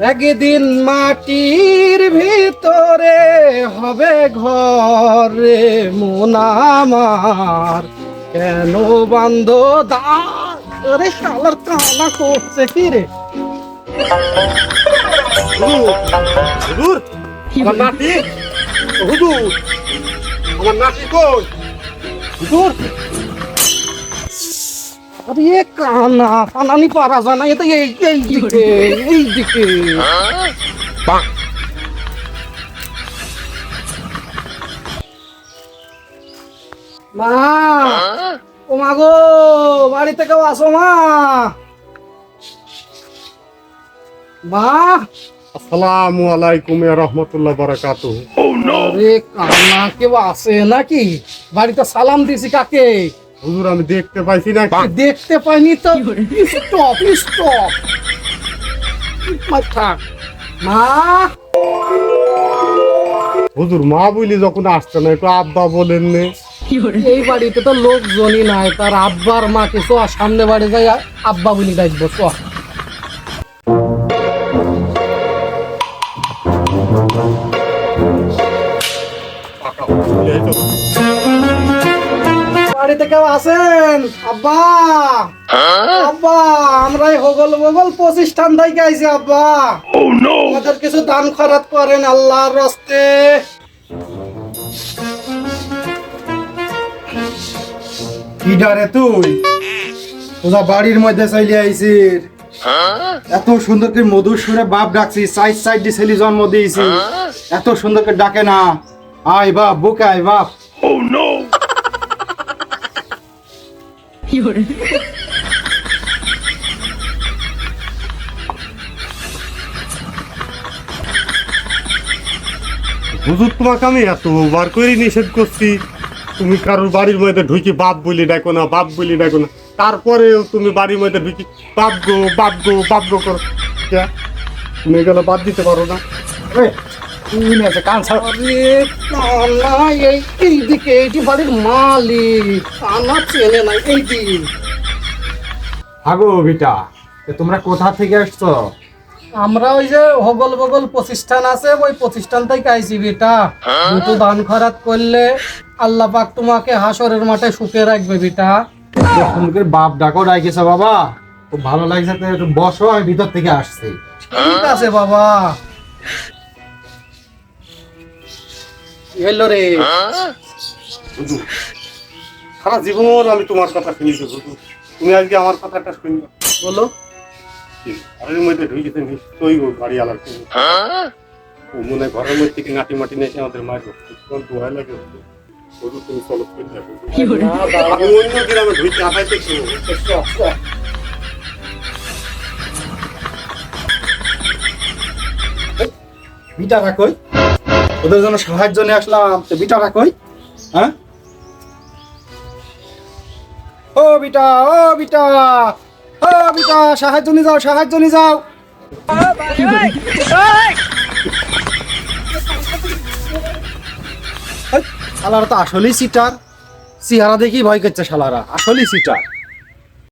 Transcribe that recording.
একদিন মাটির ভিতরে হবে ঘরে মন আমার। কেন বান্ধ দাঁড়ে শালার কানা করছে কি রে? হুজুর আমার নাতি। হুজুর আমার নাতি কই? হুজুর আরে এ কানা পানানি পারা যায় না এটা এই এই দিকে এই দিকে। মা ও মা গো বাড়িতে কেউ আসো মা? মা? আসসালামু আলাইকুম ইয়া রাহমাতুল্লাহ বারাকাতুহু। আরে কানা কেউ আসে নাকি? বাড়িতে সালাম দিছি কাকে? হুজুর আমি দেখতে পাইছি না। দেখতে পাইনি তো। স্টপ স্টপ মা হুজুর মা বলি যখন আসছে না একটু আব্বা বলেন নে। এই বাড়িতে তো লোকজনই নাই তার আব্বার মাকে চ সামনে বাড়ি যাই আব্বা বলি ডাকবো তো। বাড়িতে কেউ আছেন? আব্বা। আব্বা আমরা এই হগল বগল প্রতিষ্ঠান থেকে আইছি আব্বা। আমাদের কিছু দান খরাত করেন আল্লাহর রস্তে। কি ডারে তুই? তোরা বাড়ির মধ্যে চাইলে আইছিস। এত সুন্দর করে মধুর সুরে বাপ ডাকছি সাইড সাইড দিয়ে ছেলে জন্ম দিয়েছি। এত সুন্দর করে ডাকে না। আয় বাপ বুকে আয় বাপ। হুজুর, তোমাকে আমি এতবার করে নিষেধ করছি। তুমি কারোর বাড়ির মধ্যে ঢুকি বাপ বলি ডাকো না, বাপ বলি ডাকো না। তারপরেও তুমি বাড়ির মধ্যে ঢুকি বাপ গো বাপ গো বাপ গো করো? তুমি এগুলো বাদ দিতে পারো না। কান এই এইটি বাড়ির মালিক কানা চেনে আগো বিটা তোমরা কোথা থেকে আসছো? আমরা ওই যে হগল বগল প্রতিষ্ঠান আছে ওই প্রতিষ্ঠান থেকে আইছি বেটা। দুটো দান খরাত করলে আল্লাহ পাক তোমাকে হাসরের মাঠে সুখে রাখবে বেটা। বাপ ডাকো ডাকিছে বাবা। খুব ভালো লাগছে তো একটু বসো আমি ভিতর থেকে আসছি। ঠিক আছে বাবা। এলো রে সারা জীবন আমি তোমার কথা শুনেছি হুজুর তুমি আজকে আমার কথাটা শুনবে বলো। ঘরের মধ্যে ঢুকেছে নিশ্চয়ই ও বাড়ি আলাদা করে। ও মনে হয় ঘরের মধ্যে থেকে নাটি মাটি নিয়ে এসে আমাদের মায়ের তোমার দোয়া লাগে তুমি চলো আমি ঢুকে আপাইতে। বিটা রাখই ওদের জন্য সাহায্য নিয়ে আসলাম। তো বিটা রাখই হ্যাঁ? ও বিটা ও বিটা ও বিটা, সাহায্য নিয়ে যাও, সাহায্য নিয়ে যাও। শালারা তো আসলেই সিটার চেহারা দেখি ভয় করছে শালারা, আসলেই সিটার